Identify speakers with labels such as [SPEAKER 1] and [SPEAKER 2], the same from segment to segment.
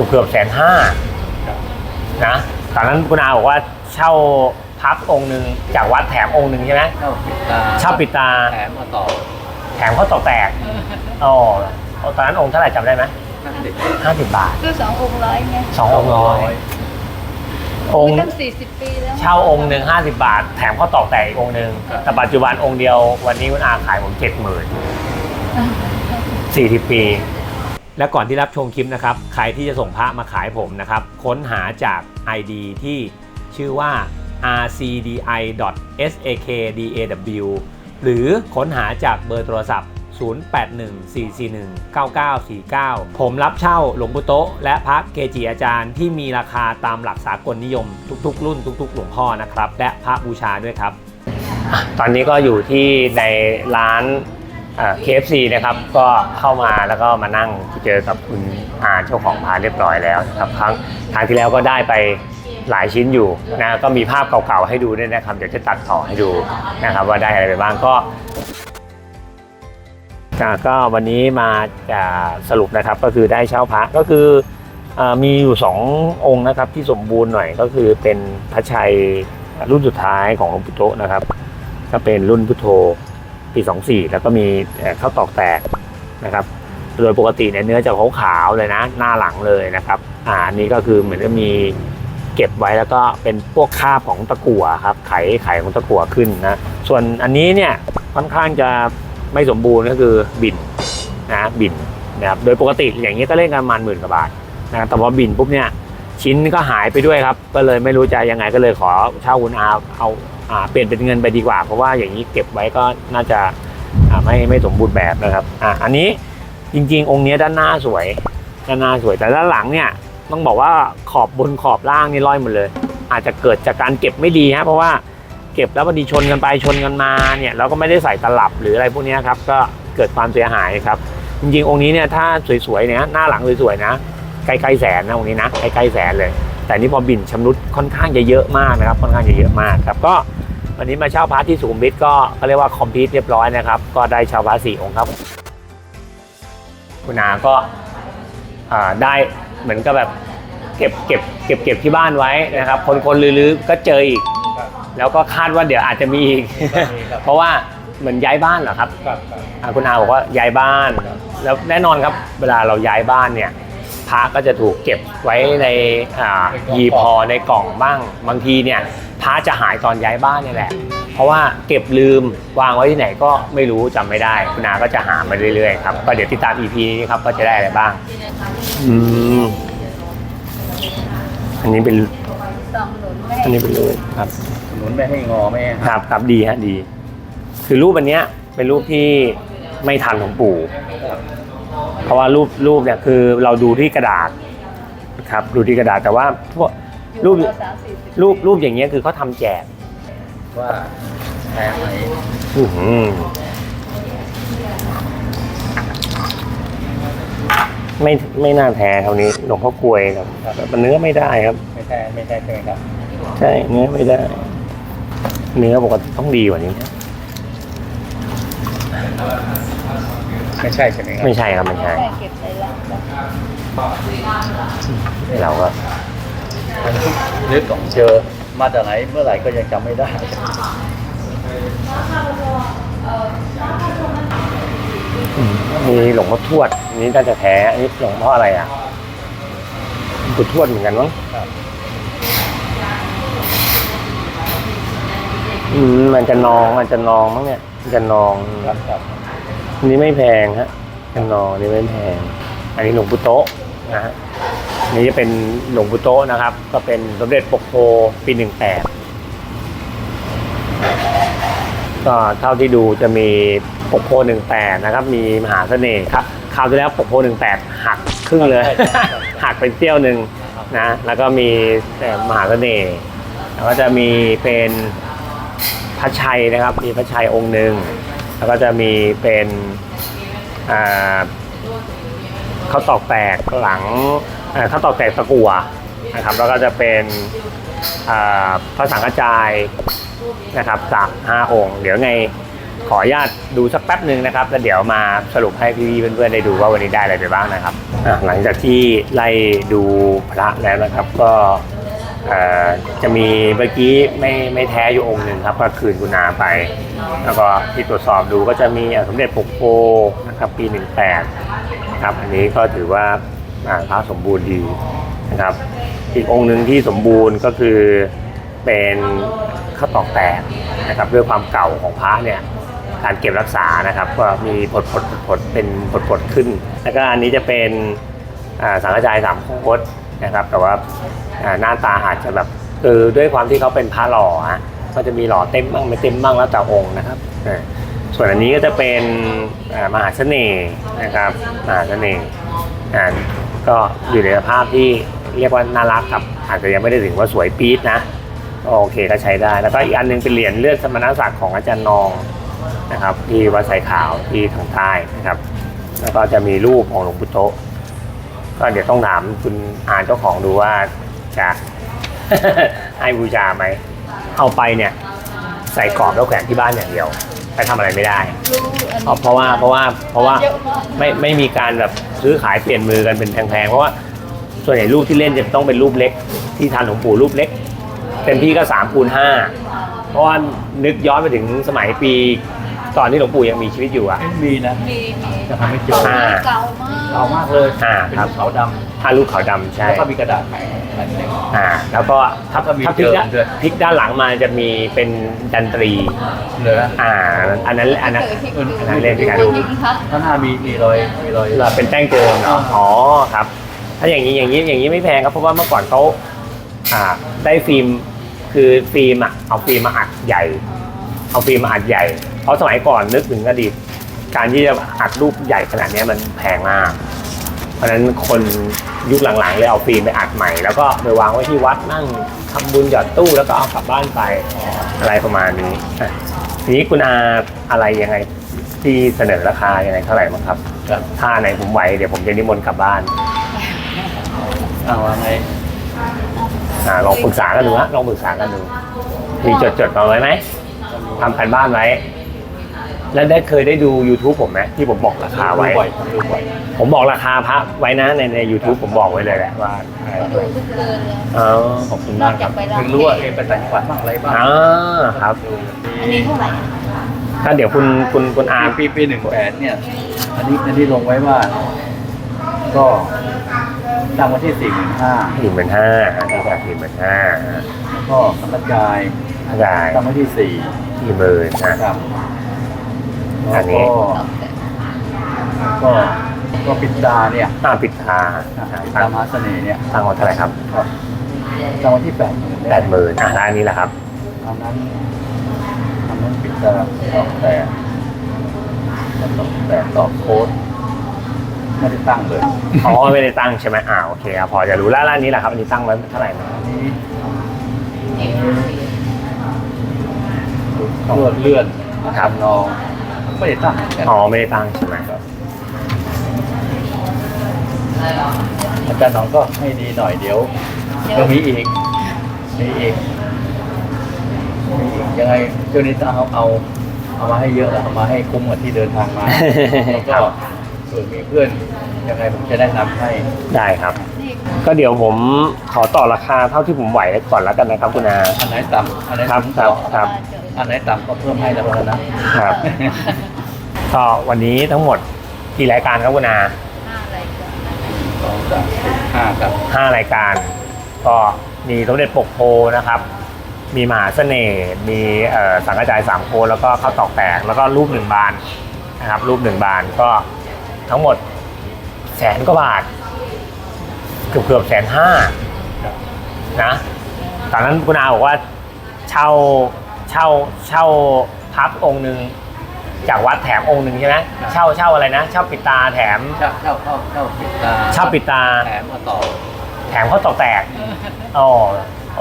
[SPEAKER 1] เกือบเกือบแสนห้านะตอนนั้นคุณอาบอกว่าเช่าพักองค์หนึ่งจากวัดแถมองค์หนึ่งใช่ไหม
[SPEAKER 2] เช่าปิดตา
[SPEAKER 1] เช่าปิดตา
[SPEAKER 2] แถมมาต่อ
[SPEAKER 1] แถมข้าวตอกแตกอ๋อตอนนั้นองค์เท่าไหร่จำได้ไหม
[SPEAKER 2] นั่นเด็ก
[SPEAKER 1] ห้าสิบบาท
[SPEAKER 3] ก็สององค์ร้อยไง
[SPEAKER 1] สององค์ร้อยองค์
[SPEAKER 3] ตั้งสี่สิบปีแล้ว
[SPEAKER 1] เช่าองค์หนึ่งห้าสิบาท แถมข้าวตอกแตกอีกองค์หนึ่งแต่ปัจจุบันองค์เดียว วันนี้คุณอาขายผมเจ็ดหมื่น40ปี และก่อนที่รับชมคลิปนะครับ ใครที่จะส่งพระมาขายผมนะครับ ค้นหาจาก ID ที่ชื่อว่า rcdi.sakdaw หรือค้นหาจากเบอร์โทรศัพท์ 0814419949 ผมรับเช่าหลวงปู่โตะและพระเกจิอาจารย์ที่มีราคาตามหลักสากลนิยมทุกๆ รุ่นทุกๆ หลวงพ่อนะครับ และพระบูชาด้วยครับ ตอนนี้ก็อยู่ที่ในร้าน เอ่อ KFC นะครับก็เข้ามาแล้วก็มานั่งเจอกับคุณอาเจ้าของพานเรียบร้อยแล้วนะครับครั้งครั้งที่แล้วก็ได้ไปหลายชิ้นอยู่นะก็มีภาพเก่าๆให้ดูด้วยนะครับเดี๋ยวจะตัดต่อให้ดูนะครับว่าได้อะไรไปบ้างก็ก็วันนี้มาจะสรุปนะครับก็คือได้เช่าพระก็คืออมีอยู่สององค์นะครับที่สมบูรณ์หน่อยก็คือเป็นพระชัยรุ่นสุดท้ายของหลวงปู่โตนะครับ ก็เป็นรุ่นพุทโธ ปี 24 แล้วก็มีเข้าวตอกแตกนะครับ โดยปกติเนี่ยเนื้อจะขาวๆเลยนะ หน้าหลังเลยนะครับอ่าอันนี้ก็คือเหมือนจะมีเก็บไว้แล้วก็เป็นพวกคาบของตะกั่วครับไขไขของตะกั่วขึ้นนะส่วนอันนี้เนี่ยค่อนข้างจะไม่สมบูรณ์ก็คือบินนะบินนะครับโดยปกติอย่างนี้ก็เล่นกันมาณหมื่นกว่าบาทนะแต่พอบินปุ๊บเนี่ยชิ้นก็หายไปด้วยครับ ก็เลยไม่รู้จะยังไงก็เลยขอเช่าคุณอาเอา เปลี่ยนเป็นเงินไปดีกว่า เพราะว่าอย่างนี้เก็บไว้ก็น่าจะาไม่ไม่สมบูรณ์แบบนะครับอ่าอันนี้จริง ๆ องค์นี้ด้านหน้าสวยด้านหน้าสวยแต่ด้านหลังเนี่ยต้องบอกว่าขอบบนขอบล่างนี่ร้อยหมดเลย อาจจะเกิดจากการเก็บไม่ดีฮะเพราะว่าเก็บแล้วพอดีชนกันไปชนกันมาเนี่ยเราก็ไม่ได้ใส่ตลับหรืออะไรพวกนี้ครับก็เกิดความเสียหายครับ จริงๆ องค์นี้เนี่ยถ้าสวยๆเนี่ยหน้าหลังสวยๆนะใกล้ๆแสนนะองค์นี้นะใกล้ๆแสนเลย แต่นี่พอบินชำรุดค่อนข้างจะเยอะมากนะครับค่อนข้างจะเยอะมากครับก็ วันนี้มาเช่าพระที่สุขุมวิทก็เขาเรียกว่าคอมพลีทเรียบร้อยนะครับ ก็ได้เช่าพระสี่องค์ครับ คุณอาก็าได้เหมือนกับแบบเก็บเก็บเก็บเก็บที่บ้านไว้นะครับ คนคนลือๆก็เจออีก แล้วก็คาดว่าเดี๋ยวอาจจะมีอีก เพราะว่าเหมือนย้ายบ้านเหรอครับ
[SPEAKER 2] ครับ
[SPEAKER 1] คุณอาบอกว่าย้ายบ้าน แล้วแน่นอนครับ เวลาเราย้ายบ้านเนี่ยพระก็จะถูกเก็บไว้ในยีพอในกล่องบ้าง บางทีเนี่ย พระจะหายตอนย้ายบ้านเนี่ยแหละ เพราะว่าเก็บลืมวางไว้ที่ไหนก็ไม่รู้จำไม่ได้ คุณอาก็จะหามาเรื่อยๆครับก็เดี๋ยวติดตาม EP นี้ครับก็จะได้อะไรบ้าง อืมอันนี้เป็น
[SPEAKER 3] สองหนุนไม่
[SPEAKER 1] อันนี้เป็นรูปครับ
[SPEAKER 2] หนุนไม่ให้งอไม่ให้หัก
[SPEAKER 1] ครับครับดีฮะดี คือรูปอันเนี้ยเป็นรูปที่ไม่ทันของปู่ เพราะว่ารูปรูปเนี่ยคือเราดูที่กระดาษครับ ดูที่กระดาษแต่ว่าพวก รูป
[SPEAKER 3] อยู่สามสี่สิบ
[SPEAKER 1] รูปรูปอย่างเงี้ยคือเขาทำแจก
[SPEAKER 2] ว่าแพ้ไหม
[SPEAKER 1] อื้อหือไม่ไม่น่าแท้เท่านี้หลวงพ่อกลวยครับมันเนื้อไม่ได้ครับ
[SPEAKER 2] ไม่ใช่ไม่ใช่ใช่ไหมครับ
[SPEAKER 1] ใช่เนื้อไม่ได้ เนื้อปกติต้องดีกว่านี้
[SPEAKER 2] ไม่ใช่ใช่ไหมครับ
[SPEAKER 1] ไม่ใช่ครับไม่ใช่
[SPEAKER 3] แม่เก็บในหลังจ้ะ
[SPEAKER 1] เราก็
[SPEAKER 2] มันทุกนึกของเจอมาจากไหนเมื่อไหร่ก็ยังจำไม่ได้
[SPEAKER 1] อืมมีหลวงพ่อทวดอันนี้น่าจะแท้อันนี้หลวงพ่ออะไรอะหลวงปู่ทวดเหมือนกันมั้ง
[SPEAKER 2] ครับ
[SPEAKER 1] อืมมันจะนองมันจะนองมั้งเนี่ยมันจะนอง
[SPEAKER 2] ครับครับ
[SPEAKER 1] อันนี้ไม่แพงฮะจะนองอันนี้ไม่แพง อันนี้หลวงปู่โตะนะฮะอั นนี้จะเป็นหลวงปู่โตะนะครับ ก็เป็นสมเด็จปกโพปีหนึ่งแปดก็เท่าที่ดูจะมีปกโพหนึ่งแปดนะครับ มีมหาเสน่ห์ครับคราวที่แล้วปกโพหนึ่งแปดหักครึ่งเลย หักเป็นเซี่ยวหนึ่งนะแล้วก็มีแต่มหาเสน่ห์แล้วก็จะมีเป็นพระชัยนะครับ มีพระชัยองค์หนึ่งแล้วก็จะมีเป็นอ่าข้าวตอกแตกหลังเอ่อ ข้าวตอกแตกตะกัวนะครับแล้วก็จะเป็นอ่าพระสังฆจายนะครับสามห้าองค์ เดี๋ยวไงขออนุญาตดูสักแป๊บหนึ่งนะครับ แล้วเดี๋ยวมาสรุปให้พี่เพื่อนๆได้ดูว่าวันนี้ได้อะไรไปบ้างนะครับหลังจากที่ไล่ดูพระแล้วนะครับก็จะมีเมื่อกี้ไม่ไม่แท้อยู่องค์หนึ่งครับก็คืนกุณาไป แล้วก็ที่ตรวจสอบดูก็จะมีสมเด็จปกโพนะครับปี 18ครับอันนี้ก็ถือว่า พระสมบูรณ์ดีนะครับ อีกองค์หนึ่งที่สมบูรณ์ก็คือเป็นข้าวตอกแตกนะครับด้วยความเก่าของพระเนี่ยการเก็บรักษานะครับ ก็มีผดผดผดเป็นผดผดขึ้น แล้วก็อันนี้จะเป็นอ่าสังกระจายสามโคตนะครับ แต่ว่าอ่าหน้าตาอาจจะแบบคือด้วยความที่เขาเป็นพระหล่อฮะก็จะมีหล่อเต็มบ้างไม่เต็มบ้างแล้วแต่องค์นะครับส่วนอันนี้ก็จะเป็นมหาเสน่ห์นะครับมหาเสน่ห์อ่า ก็อยู่ในสภาพที่เรียกว่าน่ารักครับ อาจจะยังไม่ได้ถึงว่าสวยปี๊ดนะก็โอเคก็ใช้ได้ แล้วก็อีกอันหนึงเป็นเหรียญเลือดสมณศักดิ์ของอาจารย์นองนะครับ ที่วัดสายขาวที่ทางใต้นะครับ แล้วก็จะมีรูปของหลวงปู่โตก็เดี๋ยวต้องถามคุณอ่านเจ้าของดูว่าจะให้บูชาไหมเอาไปเนี่ยใส่กรอบแล้วแขวนที่บ้านอย่างเดียว ไปทำอะไรไม่ได้
[SPEAKER 3] รู้อัน
[SPEAKER 1] เพราะเพราะว่าเพราะว่าเพราะว่า
[SPEAKER 3] เยอะมาก
[SPEAKER 1] ไม่ไม่มีการแบบซื้อขายเปลี่ยนมือกันเป็นแพงๆเพราะว่าส่วนใหญ่รูปที่เล่นจะต้องเป็นรูปเล็ก ที่ทานหลวงปู่รูปเล็กเต็มที่ก็สามคูณห้าเพราะว่านึกย้อนไปถึงสมัยปี ตอนที่หลวงปู่ยังมีชีวิตอยู่อะ
[SPEAKER 2] เอ๊ะมีนะ
[SPEAKER 3] มีมี
[SPEAKER 2] จะทำให้เจอ
[SPEAKER 1] อ่า
[SPEAKER 3] เก่า มาก
[SPEAKER 2] เอามากเลย
[SPEAKER 1] อ่า
[SPEAKER 2] เป็น
[SPEAKER 1] ครับ
[SPEAKER 2] ขาวด
[SPEAKER 1] ถ้ารูปขาวดำำใช่
[SPEAKER 2] แล้วก็มีกระดาษแข็งอันหนึง
[SPEAKER 1] อ่าแล้วก็ถ้า
[SPEAKER 2] แล้วก็มี
[SPEAKER 1] ถ้าพลิกด้าน
[SPEAKER 2] เจิมด้วย
[SPEAKER 1] พลิกด้านหลังมาจะมีเป็นดันตรี
[SPEAKER 2] เหลือ
[SPEAKER 1] อ่า อันนั้นอันนั้น
[SPEAKER 3] เคยเห็น
[SPEAKER 1] อันนั้นเล่นด้วยกัน
[SPEAKER 3] จริงๆครับ
[SPEAKER 2] ข้างหน้ามีมีรอยมีรอย
[SPEAKER 1] เราเป็นแป้งเจิมเนาะอ๋อครับ ถ้าอย่างนี้อย่างนี้อย่างนี้ไม่แพงครับเพราะว่าเมื่อก่อนเขาอ่าได้ฟิล์มคือฟิล์มอะเอาฟิล์มมาอัดใหญ่ เอาฟิล์มมาอัดใหญ่เพราะสมัยก่อนนึกถึงอดีต การที่จะอัดรูปใหญ่ขนาดเนี้ยมันแพงมาก เพราะฉะนั้นคนยุคหลังๆเลยเอาฟิล์มไปอัดใหม่ แล้วก็ไปวางไว้ที่วัดนั่งทำบุญหยอดตู้แล้วก็เอากลับบ้านไปอะไรประมาณนี้อะทีนี้คุณอาอะไรยังไงที่เสนอราคายังไงเท่าไหร่บ้างครับ
[SPEAKER 2] ครับ
[SPEAKER 1] ถ้าไหนผมไหวเดี๋ยวผมจะนิมนต์กลับบ้าน
[SPEAKER 2] เอาว่าไง
[SPEAKER 1] อ่าลองปรึกษากันดูฮะลองปรึกษากันดูมีจดจดๆมาไว้ไหมทำกันบ้านไว้ แล้วได้เคยได้ดู YouTube ผมไหมที่ผมบอกราคาไว้
[SPEAKER 2] ดูบ่อยครับดูบ่อย
[SPEAKER 1] ผมบอกราคาพระไว้นะในใน u t u b e ผมบอกไว้เลยแหละว่าอะไร
[SPEAKER 3] ดูทุกเดือนเลย
[SPEAKER 1] อ๋อขอบคุณมากครับ
[SPEAKER 3] นอกจากไป
[SPEAKER 2] ถึงรู้ว่าเอะไปต่างจังหวัดบ้างอะไรบ้าง
[SPEAKER 1] อ๋อครับ
[SPEAKER 2] ดู
[SPEAKER 3] อันนี้เท่าไหร่
[SPEAKER 1] ก็เดี๋ยวคุณคุณคุณอา
[SPEAKER 2] ปีปีหนึ่งแปดเนี่ย อันนี้อันนี้ลงไว้ว่า ก็ตั้งไวันที่สี่หมื่นห้า
[SPEAKER 1] หนึ่งหมื่นห้าอันนี้ก็สี่หมื่นห้า
[SPEAKER 2] แล้วก็สังกัดกาย
[SPEAKER 1] เข้าใจ
[SPEAKER 2] ตั้งไว้ที่สี่
[SPEAKER 1] สี่หมื่นนะ
[SPEAKER 2] ครับ
[SPEAKER 1] อันนี้
[SPEAKER 2] แล้วก็ก็ก็ปิดตาเนี่ย
[SPEAKER 1] อ่าปิดตา
[SPEAKER 2] ปิด
[SPEAKER 1] ตั้
[SPEAKER 2] ตางมหาเสน่ห์เนี่ย
[SPEAKER 1] ตั้งไว้เท่าไหร่ครับ
[SPEAKER 2] ครับตั้งไว้ที่แปดหมื่น
[SPEAKER 1] แปดหมื่นอะแล้วอันนี้แหละครับ
[SPEAKER 2] อันนั้นอันนั้นปิดตาตอบแต่ตอบแต่ตอบโค้ดไม่ได้ตั้งเลย
[SPEAKER 1] อ๋อไม่ได้ตั้งใช่ไหมอ่าโอเคครับพอจะรู้แล้วแล้วอันนี้แหละครับอันนี้ตั้งไว้เท่าไหร่นะ
[SPEAKER 2] อันนี้เลื่อนเลื่อนครับนอง ไม่ได้ตั้งเหมือนกัน
[SPEAKER 1] อ๋อไม่ได้ตั้งใช่ไหม
[SPEAKER 2] ครับอาจารย์น้องก็ให้ดีหน่อยเดี๋ยวก็มีอีกมีอีกมีอีกยังไงช่วงนี้ต้องเอาเอาเอามาให้เยอะแล้วเอามาให้คุ้มกับที่เดินทางมาแล้วก็เผื่อมีเพื่อนยังไงผมจะแนะนำให้
[SPEAKER 1] ได้ครับ
[SPEAKER 3] นี่
[SPEAKER 1] ก็เดี๋ยวผมขอต่อราคาเท่าที่ผมไหวก่อนแล้วกันนะครับคุณอา
[SPEAKER 2] อันไหนต่ำอันไหน
[SPEAKER 1] ครับ
[SPEAKER 2] ต่ำ
[SPEAKER 1] ค
[SPEAKER 2] ก็
[SPEAKER 1] รับ
[SPEAKER 2] อันไหนต่ำก็เพิ่มให้แล้วกันนะ
[SPEAKER 1] ครับ ก็วันนี้ทั้งหมดกี่รายการครับคุณอา
[SPEAKER 3] ห้าอะไรกัน
[SPEAKER 2] สองสามสี่ห้าครับ
[SPEAKER 1] ห้ารายการ ก็มีสมเด็จปกโพนะครับ มีมหาเสน่ห์มีเอ่อสังกระจายสามโคนแล้วก็ข้าวตอกแตกแล้วก็รูปหนึ่งบานนะครับ รูปหนึ่งบานก็ทั้งหมดแสนกว่าบาท เกือบเกือบแสนห้านะตอนนั้นคุณอาบอกว่าเช่าเช่าเช่าพักองค์หนึ่ง จากวัดแถมองค์หนึ่งใช่ไหมเช่าเช่าอะไรนะ เช่าปิดตาแถม
[SPEAKER 2] เช่าเช่าเข้าเช่าปิดตา
[SPEAKER 1] เช่าปิดตา
[SPEAKER 2] แถมมาต่อ
[SPEAKER 1] แถมข้าวตอกแตกอ๋อ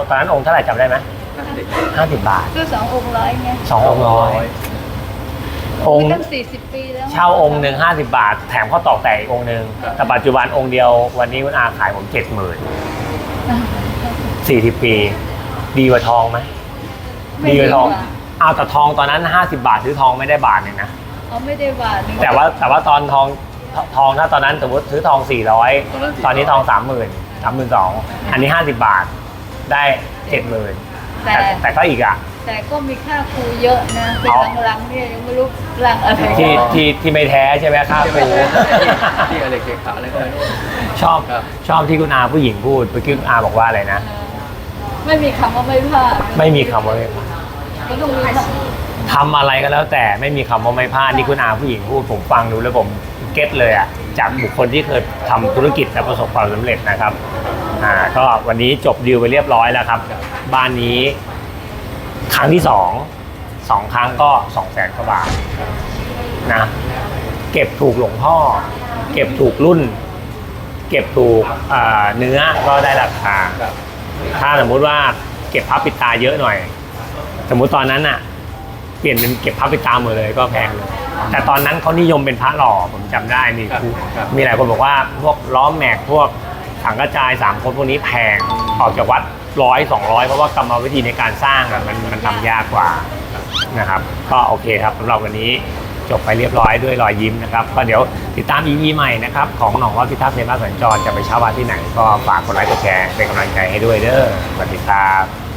[SPEAKER 1] ตอนนั้นองค์เท่าไหร่จำได้ไหม
[SPEAKER 2] ห้าสิบ
[SPEAKER 1] ห้าสิบบาท
[SPEAKER 3] คือสององค์ร้อยไง
[SPEAKER 1] สององค์ร้อยองค์
[SPEAKER 3] ตั้งสี่สิบปีแล้ว
[SPEAKER 1] เช่าองค์หนึ่งห้าสิบาท แถมข้าวตอกแตกอีกองค์หนึ่งแต่ปัจจุบันองค์เดียววันนี้คุณอาขายผมเจ็ดหมื่นสี่สิบปี ดีกว่าทองไหมดีกว่าทอง เอาแต่ทองตอนนั้น 50 บาทซื้อทองไม่ได้บาทหนึ่งนะ
[SPEAKER 3] เขาไม่ได้บาทหนึ่ง
[SPEAKER 1] แต่ว่าแต่ว่าตอนทองทองถ้าตอนนั้นสมมติซื้อทอง 400 ตอนนี้ทอง 30,000 32,000อันนี้ 50 บาทได้ 70,000
[SPEAKER 3] แต่
[SPEAKER 1] แต่แต่ก็อีกอะ
[SPEAKER 3] แต่ก็มีค่าครูเยอะนะเป็น
[SPEAKER 1] เอา
[SPEAKER 3] หลังๆเนี่ยยังไม่รู้หลังอะไร
[SPEAKER 1] ที่ที่ที่ไม่แท้ใช่ไหมครับ
[SPEAKER 2] ที่
[SPEAKER 1] ครู
[SPEAKER 2] ที่อะไรเกะกะอะไรก็ไม่รู้
[SPEAKER 1] ชอบ
[SPEAKER 2] ครับ
[SPEAKER 1] ชอบที่คุณอาผู้หญิงพูดเมื่อกี้คุณอาบอกว่าอะไรนะ
[SPEAKER 3] ไม่มีคำว่าไม่พลาด
[SPEAKER 1] ไม่มีคำว่าไม่พลาด
[SPEAKER 3] ก็ต้องมีคำ
[SPEAKER 1] ทำอะไรก็แล้วแต่ไม่มีคำว่าไม่พลาดนี่คุณอาผู้หญิงพูดผมฟังดูแล้วผมเก็ตเลยอะจากบุคคลที่เคยทำธุรกิจและประสบความสำเร็จนะครับอ่าก็วันนี้จบดีลไปเรียบร้อยแล้วครับ บ้านนี้ ครั้งที่สองสองครั้งก็สองแสนกว่าบาทนะเก็บถูกหลวงพ่อ เก็บถูกรุ่น เก็บถูกอ่าเนื้อก็ได้ราคา ถ้าสมมุติว่าเก็บพับปิดตาเยอะหน่อย สมมุติตอนนั้นอะเปลี่ยนเป็นเก็บพับปิดตาหมดเลยก็แพงเลยแต่ตอนนั้นเขานิยมเป็นพระหล่อผมจำได้มี
[SPEAKER 2] ครับ
[SPEAKER 1] ครู
[SPEAKER 2] ครับ
[SPEAKER 1] มีหลายคนบอกว่าพวกล้อมแม็กพวกถังกระจายสามคนพวกนี้แพงออกจากวัดร้อยสองร้อยเพราะว่ากรรมวิธีในการสร้างอะมันมันทำยากกว่านะครับ ก็โอเคครับสำหรับวันนี้จบไปเรียบร้อยด้วยรอยยิ้มนะครับ ก็เดี๋ยวติดตาม EP ใหม่นะครับ ของหนองว่าพิทักษ์เซมาสัญจรจะไปเช่าบ้านที่ไหน ก็ฝากกดไลค์กดแชร์เป็นกำลังใจให้ด้วยเด้อสวัสดีครับ